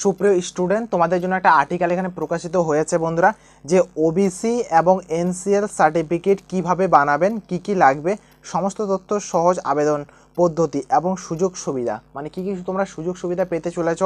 সুপ্রিয় স্টুডেন্ট, তোমাদের জন্য একটা আর্টিকেল এখানে প্রকাশিত হয়েছে বন্ধুরা, যে ওবিসি এবং এনসিএল সার্টিফিকেট কীভাবে বানাবেন, কি কি লাগবে, সমস্ত তথ্য সহজ আবেদন পদ্ধতি এবং সুযোগ সুবিধা। মানে কি কি তোমরা সুযোগ সুবিধা পেতে চলেছ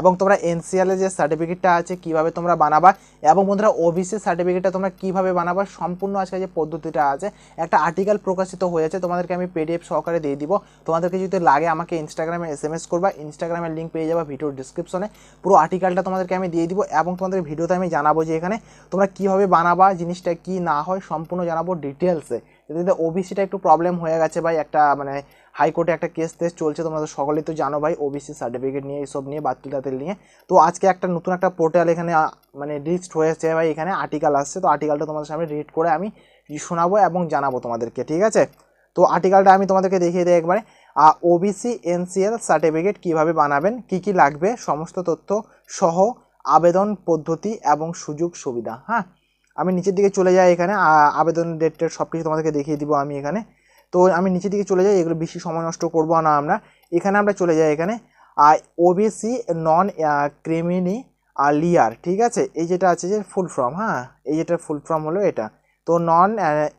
এবং তোমরা এনসিএল যে সার্টিফিকেটটা আছে কীভাবে তোমরা বানাবা এবং বন্ধুরা ওবিসি সার্টিফিকেটটা তোমরা কীভাবে বানাবা সম্পূর্ণ আজকে যে পদ্ধতিটা আছে, একটা আর্টিকেল প্রকাশিত হয়েছে, তোমাদেরকে আমি পিডিএফ সহকারে দিয়ে দিব। তোমাদেরকে যদি লাগে আমাকে ইনস্টাগ্রামে এস এম এস করবা ইনস্টাগ্রামের লিঙ্ক পেয়ে যাবা ভিডিওর ডিসক্রিপশনে পুরো আর্টিকেলটা তোমাদেরকে আমি দিয়ে দিব এবং তোমাদের ভিডিওতে আমি জানাব যে এখানে তোমরা কীভাবে বানাবা, জিনিসটা কি না হয় সম্পূর্ণ জানাব ডিটেলসে যদি ওবিসিটা একটু প্রবলেম হয়ে গেছে ভাই একটা মানে হাইকোর্টে একটা কেস টেস চলছে, তোমরা তো সকলেই তো জানো ভাই ওবিসি সার্টিফিকেট নিয়ে এইসব নিয়ে বাতিল টাতিল নিয়ে। তো আজকে একটা নতুন একটা পোর্টাল এখানে মানে লিস্ট হয়েছে ভাই, এখানে আর্টিকেল আসছে। তো আর্টিকেলটা তোমাদের সামনে রিড করে আমি শোনাবো এবং জানাব তোমাদেরকে, ঠিক আছে? তো আর্টিকেলটা আমি তোমাদেরকে দেখিয়ে দিই একবারে। ওবিসি এনসিএল সার্টিফিকেট কীভাবে বানাবেন, কি কি লাগবে, সমস্ত তথ্য সহ আবেদন পদ্ধতি এবং সুযোগ সুবিধা হ্যাঁ? আমি নিচের দিকে চলে যাই এখানে আবেদন ডেটের সব কিছু তোমাদেরকে দেখিয়ে দিব আমি এখানে। তো আমি নিচের দিকে চলে যাই, এগুলো বেশি সময় নষ্ট করব না আমরা। এখানে আমরা চলে যাই এখানে। আর ওবিসি নন ক্রিমিনি লিয়ার ঠিক আছে? এই যেটা আছে যে ফুল ফর্ম হ্যাঁ? এই যেটা ফুল ফর্ম হলো এটা। তো নন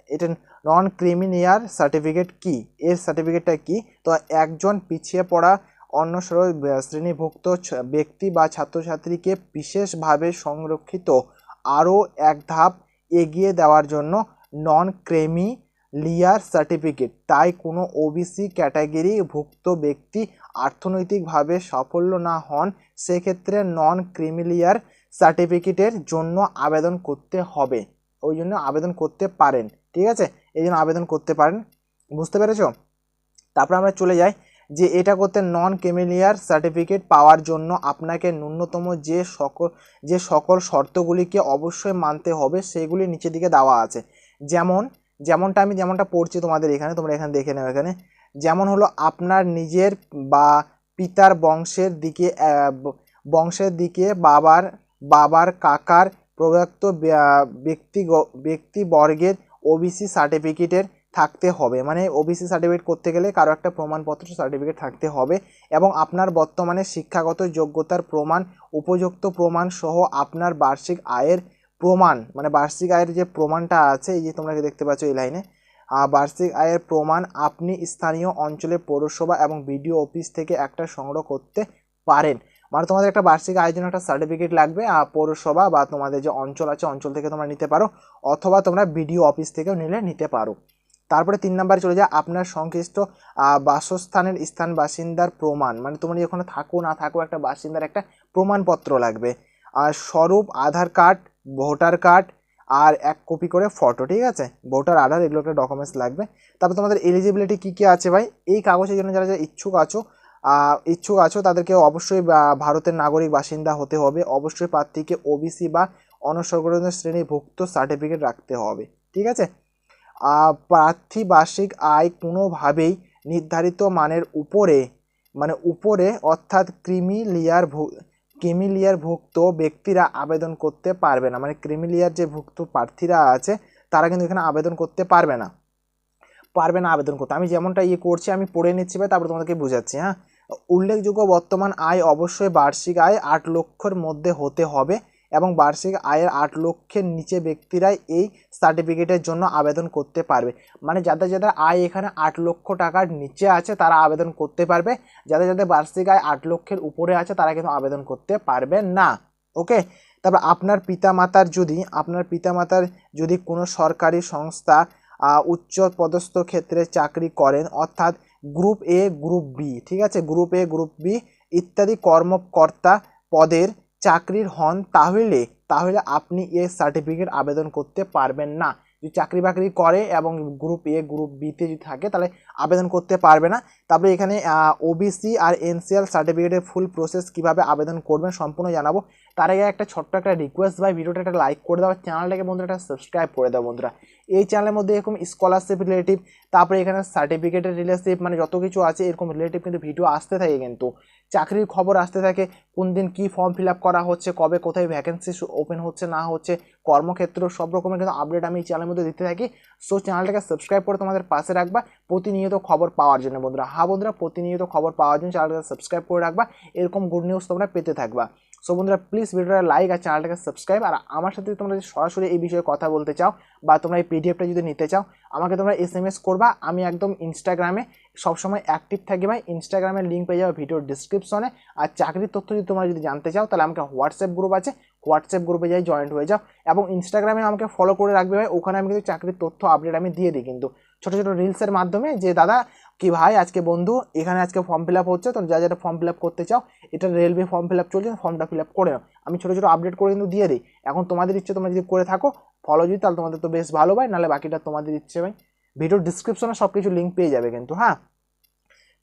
এটা নন ক্রিমিনিয়ার সার্টিফিকেট কি? এর সার্টিফিকেটটা কি? তো একজন পিছিয়ে পড়া অন্য শ্র- শ্রেণীভুক্ত ব্যক্তি বা ছাত্রছাত্রীকে বিশেষভাবে সংরক্ষিত আরও এক ধাপ এগিয়ে দেওয়ার জন্য নন ক্রেমি লিয়ার সার্টিফিকেট। তাই কোনো ওবিসি ক্যাটাগরি ভুক্ত ব্যক্তি অর্থনৈতিকভাবে সাফল্য না হন, সেক্ষেত্রে নন ক্রিমিলিয়ার সার্টিফিকেটের জন্য আবেদন করতে হবে। ওই জন্য আবেদন করতে পারেন, ঠিক আছে? এই জন্য আবেদন করতে পারেন। বুঝতে পেরেছ? তারপর আমরা চলে যাই যে এটা করতে নন ক্রিমিলিয়ার সার্টিফিকেট পাওয়ার জন্য আপনাকে ন্যূনতম যে সকল যে সকল শর্তগুলিকে অবশ্যই মানতে হবে, সেগুলি নিচের দিকে দেওয়া আছে। যেমন যেমনটা আমি যেমনটা পড়ছি তোমাদের এখানে, তোমরা এখানে দেখে নাও এখানে। যেমন হলো আপনার নিজের বা পিতার বংশের দিকে বংশের দিকে বাবার বাবার, কাকার প্রদত্ত ব্য- ব্যক্তি ব্যক্তিবর্গের ওবিসি সার্টিফিকেটের থাকতে হবে। মানে ওবিসি সার্টিফিকেট করতে গেলে কারও একটা প্রমাণপত্র সার্টিফিকেট থাকতে হবে এবং আপনার বর্তমানে শিক্ষাগত যোগ্যতার প্রমাণ, উপযুক্ত প্রমাণ সহ আপনার বার্ষিক আয়ের প্রমাণ মানে বার্ষিক আয়ের যে প্রমাণটা আছে এই যে তোমরা দেখতে পাচ্ছ এই লাইনে বার্ষিক আয়ের প্রমাণ আপনি স্থানীয় অঞ্চলের পৌরসভা এবং বিডিও অফিস থেকে একটা সংগ্রহ করতে পারেন। মানে তোমাদের একটা বার্ষিক আয়ের জন্য একটা সার্টিফিকেট লাগবে আহ, পৌরসভা বা তোমাদের যে অঞ্চল আছে অঞ্চল থেকে তোমরা নিতে পারো অথবা তোমরা বিডিও অফিস থেকেও নিলে নিতে পারো। তারপরে তিন নম্বরে চলে যায় আপনার সংশ্লিষ্ট বাসস্থানের স্থান বাসিন্দার প্রমাণ। মানে তোমরা ওখানে থাকো না থাকো একটা বাসিন্দার একটা প্রমাণপত্র লাগবে। আর স্বরূপ আধার কার্ড ভোটার কার্ড আর এক কপি করে ফটো, ঠিক আছে? ভোটার আধার, এগুলো একটা ডকুমেন্টস লাগবে। তারপর তোমাদের এলিজিবিলিটি কী কী আছে ভাই? এই কাগজের জন্য যারা যারা ইচ্ছুক আছো ইচ্ছুক আছো, তাদেরকে অবশ্যই ভারতের নাগরিক বাসিন্দা হতে হবে। অবশ্যই প্রার্থীকে ওবিসি বা অনসংরক্ষিত শ্রেণীভুক্ত সার্টিফিকেট রাখতে হবে, ঠিক আছে? প্রার্থী বার্ষিক আয় কোনোভাবেই নির্ধারিত মানের উপরে মানে উপরে, অর্থাৎ ক্রিমি লিয়ার ক্রিমিলিয়ার ভুক্ত ব্যক্তিরা আবেদন করতে পারবে না। মানে ক্রিমিলিয়ার যে ভুক্ত প্রার্থীরা আছে, তারা কিন্তু এখানে আবেদন করতে পারবে না। পারবে না আবেদন করতে। আমি যেমনটা ইয়ে করছি, আমি পড়ে নিচ্ছি ভাই, তারপর তোমাদেরকে বুঝাচ্ছি হ্যাঁ? উল্লেখযোগ্য বর্তমান আয় অবশ্যই বার্ষিক আয় আট লক্ষর মধ্যে হতে হবে। এবং বার্ষিক আয়ের আট লক্ষের নিচে ব্যক্তিরাই এই সার্টিফিকেটের জন্য আবেদন করতে পারবে। মানে যাদের যাদের আয় এখানে আট লক্ষ টাকার নিচে আছে, তারা আবেদন করতে পারবে। যাদের যাদের বার্ষিক আয় আট লক্ষের উপরে আছে, তারা কিন্তু আবেদন করতে পারবে না। ওকে? তারপর আপনার পিতামাতার যদি, আপনার পিতামাতার যদি কোনো সরকারি সংস্থা উচ্চ পদস্থ ক্ষেত্রে চাকরি করেন, অর্থাৎ গ্রুপ এ গ্রুপ বি ঠিক আছে? গ্রুপ এ গ্রুপ বি ইত্যাদি কর্মকর্তা পদের চাকরির হন তাহলে তাহলে আপনি এ সার্টিফিকেট আবেদন করতে পারবেন না। যদি চাকরি বাকরি করে এবং গ্রুপ এ গ্রুপ বিতে যদি থাকে, তাহলে আবেদন করতে পারবে না। তারপরে এখানে ওবিসি আর এনসিএল সার্টিফিকেটের ফুল প্রসেস কীভাবে আবেদন করবেন সম্পূর্ণ জানাব। তার আগে একটা ছোট্ট একটা রিকোয়েস্ট ভাই ভিডিওটা একটা লাইক করে দাও চ্যানেলটাকে বন্ধুরা একটা সাবস্ক্রাইব করে দাও বন্ধুরা। এই চ্যানেলের মধ্যে এরকম স্কলারশিপ রিলেটিভ তারপরে এখানে সার্টিফিকেটের রিলেটিভ মানে যত কিছু আছে, এরকম রিলেটিভ কিন্তু ভিডিও আসতে থাকে কিন্তু। চাকরির খবর আসতে থাকে, কোন দিন কী ফর্ম ফিল করা হচ্ছে, কবে কোথায় ভ্যাকেন্সি ওপেন হচ্ছে, না হচ্ছে, কর্মক্ষেত্র সব রকমের কিন্তু আপডেট আমি এই চ্যানেলের মধ্যে দিতে থাকি। সো চ্যানেলটাকে সাবস্ক্রাইব করে তোমাদের পাশে রাখবা। প্রতিনিয়ত খবর পাওয়ার জন্য বন্ধুরা। হ্যাঁ বন্ধুরা, প্রতিনিয়ত খবর পাওয়ার জন্য চ্যানেলটাকে সাবস্ক্রাইব করে রাখবা। এরকম গুড নিউজ তোমরা পেতে থাকবা। সো বন্ধুরা প্লিজ ভিডিওটা লাইক আর চ্যানেলটাকে সাবস্ক্রাইব আর আমার সাথে তোমরা যদি সরাসরি এই বিষয়ে কথা বলতে চাও বা তোমরা এই পিডিএফটা যদি নিতে চাও, আমাকে তোমরা এস এম এস করবা। আমি একদম ইনস্টাগ্রামে সবসময় অ্যাক্টিভ থাকি ভাই। ইনস্টাগ্রামের লিঙ্ক পেয়ে যাবে ভিডিওর ডিসক্রিপশনে আর চাকরির তথ্য যদি তোমরা যদি জানতে চাও, তাহলে আমাকে হোয়াটসঅ্যাপ গ্রুপ আছে। হোয়াটসঅ্যাপ গ্রুপে যাই জয়েন্ট হয়ে যাও এবং ইনস্টাগ্রামে আমাকে ফলো করে রাখবে ভাই। ওখানে আমি কিন্তু চাকরির তথ্য আপডেট আমি দিয়ে দিই কিন্তু। ছোটো ছোটো রিলসের মাধ্যমে যে, দাদা, কি ভাই, আজকে বন্ধু, এখানে আজকে ফর্ম ফিল আপ হচ্ছে তো যা যারা ফর্ম ফিল আপ করতে চাও, এটা রেলওয়ে ফর্ম ফিল আপ চলছে ফর্মটা ফিল আপ করে নাও। আমি ছোটো ছোটো আপডেট করে কিন্তু দিয়ে দিই। এখন তোমাদের ইচ্ছে, তোমরা যদি করে থাকো ফলো যদি, তাহলে তোমাদের তো বেশ ভালো ভাই, নাহলে বাকিটা তোমাদের ইচ্ছে ভাই। ভিডিওর ডিসক্রিপশনে সব কিছু লিঙ্ক পেয়ে যাবে কিন্তু হ্যাঁ?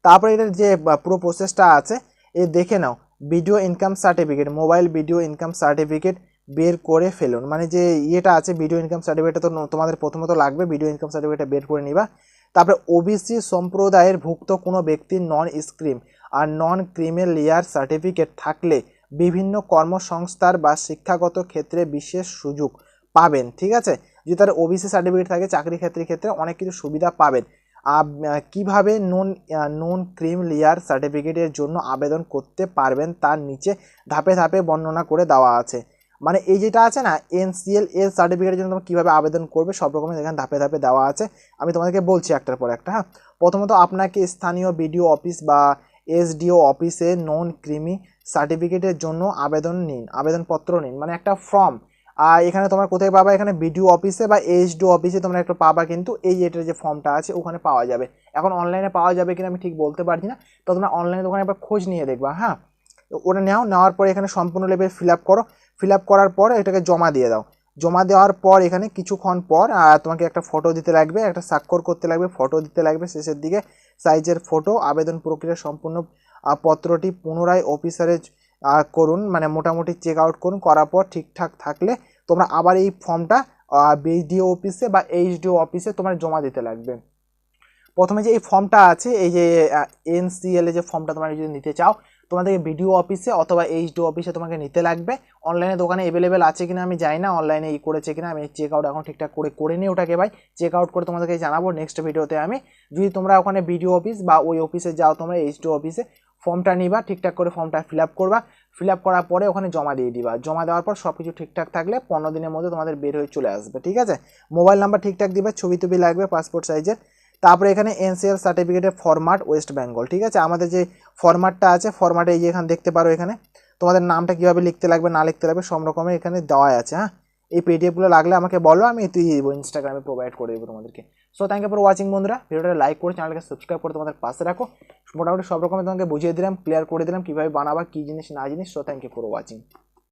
তারপরে এটার যে পুরো প্রসেসটা আছে, এ দেখে নাও। Video income certificate mobile video income certificate বের করে ফেলুন। মানে যে ইয়েটা আছে ভিডিও ইনকাম সার্টিফিকেটটা তো তোমাদের প্রথমত লাগবে ভিডিও ইনকাম সার্টিফিকেটটা বের করে নিবা। তারপরে ওবিসি সম্প্রদায়ের ভুক্ত কোনো ব্যক্তির নন স্ক্রিম আর নন ক্রিমিনাল লেয়ার সার্টিফিকেট থাকলে বিভিন্ন কর্মসংস্থার বা শিক্ষাগত ক্ষেত্রে বিশেষ সুযোগ পাবেন, ঠিক আছে? যদি তার ওবিসি সার্টিফিকেট থাকে চাকরি ক্ষেত্রে ক্ষেত্রে অনেক কিছু সুবিধা পাবেন। কীভাবে নন নন ক্রিম লেয়ার সার্টিফিকেটের জন্য আবেদন করতে পারবেন তার নিচে ধাপে ধাপে বর্ণনা করে দেওয়া আছে। মানে এই যেটা আছে না এনসিএল এর সার্টিফিকেটের জন্য তোমরা কীভাবে আবেদন করবে, সব রকমের এখানে ধাপে ধাপে দেওয়া আছে। আমি তোমাদেরকে বলছি একটার পর একটা হ্যাঁ? প্রথমত আপনাকে স্থানীয় বিডিও অফিস বা এসডিও অফিসে নন ক্রিমি সার্টিফিকেটের জন্য আবেদন নিন, আবেদনপত্র নিন। মানে একটা ফর্ম আর এখানে তোমরা কোথায় পাবা? এখানে বিডিও অফিসে বা এইচডিও অফিসে তোমরা একটা পাবা কিন্তু এই এটার যে ফর্মটা আছে ওখানে পাওয়া যাবে। এখন অনলাইনে পাওয়া যাবে কিনা আমি ঠিক বলতে পারছি না তো তোমরা অনলাইনে ওখানে একবার খোঁজ নিয়ে দেখবা হ্যাঁ? ওটা নাও নেওয়ার পরে এখানে সম্পূর্ণ লেভেল ফিল আপ করো। ফিল আপ করার পর এটাকে জমা দিয়ে দাও। জমা দেওয়ার পর এখানে কিছুক্ষণ পর তোমাকে একটা ফটো দিতে লাগবে একটা স্বাক্ষর করতে লাগবে ফটো দিতে লাগবে শেষের দিকে। সাইজের ফটো আবেদন প্রক্রিয়া সম্পূর্ণ পত্রটি পুনরায় অফিসারে আহ, করুন মানে মোটামুটি চেক আউট করুন, করার পর ঠিকঠাক থাকলে তোমরা আবার এই ফর্মটা বিডিও অফিসে বা এইচডিও অফিসে তোমার জমা দিতে লাগবে। প্রথমে যে এই ফর্মটা আছে, এই যে এনসিএল এ যে ফর্মটা তোমরা যদি নিতে চাও তোমাদেরকে বিডিও অফিসে অথবা এইচডিও অফিসে তোমাকে নিতে লাগবে। অনলাইনে দোকানে অ্যাভেলেবেল আছে কিনা আমি জানি না অনলাইনে এই করেছে কিনা, আমি চেক আউট এখন ঠিকঠাক করে করে নিই ওটাকে ভাই। চেক আউট করে তোমাদেরকে জানাব নেক্সট ভিডিওতে আমি। যদি তোমরা ওখানে বিডিও অফিস বা ওই অফিসে যাও, তোমরা এইচডিও অফিসে ফর্মটা নিবা, ঠিকঠাক করে ফর্মটা ফিল করবা। ফিল করার পরে ওখানে জমা দিয়ে দিবা। জমা দেওয়ার পর সব কিছু ঠিকঠাক থাকলে পনেরো দিনের মধ্যে তোমাদের বের হয়ে চলে আসবে, ঠিক আছে? মোবাইল নাম্বার ঠিকঠাক দিবে, ছবি টবি লাগবে পাসপোর্ট সাইজের তারপরে এখানে এনসিএল সার্টিফিকেটের ফরম্যাট ওয়েস্ট বেঙ্গল ঠিক আছে? আমাদের যে ফরম্যাটটা আছে ফরম্যাটে এই এখানে দেখতে পারো এখানে। তোমাদের নামটা কীভাবে লিখতে লাগবে, না লিখতে লাগবে, সব রকমের এখানে দেওয়া আছে হ্যাঁ? এই পিডিএফগুলো লাগলে আমাকে বলো, আমি তুই দেবো ইনস্টাগ্রামে প্রোভাইড করে দেবো তোমাদেরকে। So thank you for watching বন্ধুরা। ভিডিওটা লাইক করে চ্যানেলকে সাবস্ক্রাইব করে তোমাদের পাশে রাখো। মোটামুটি সব রকমের তোমাকে বুঝিয়ে দিলাম ক্লিয়ার করে দিলাম, কীভাবে বানাবা, কী জিনিস, না জিনিস। So thank you for watching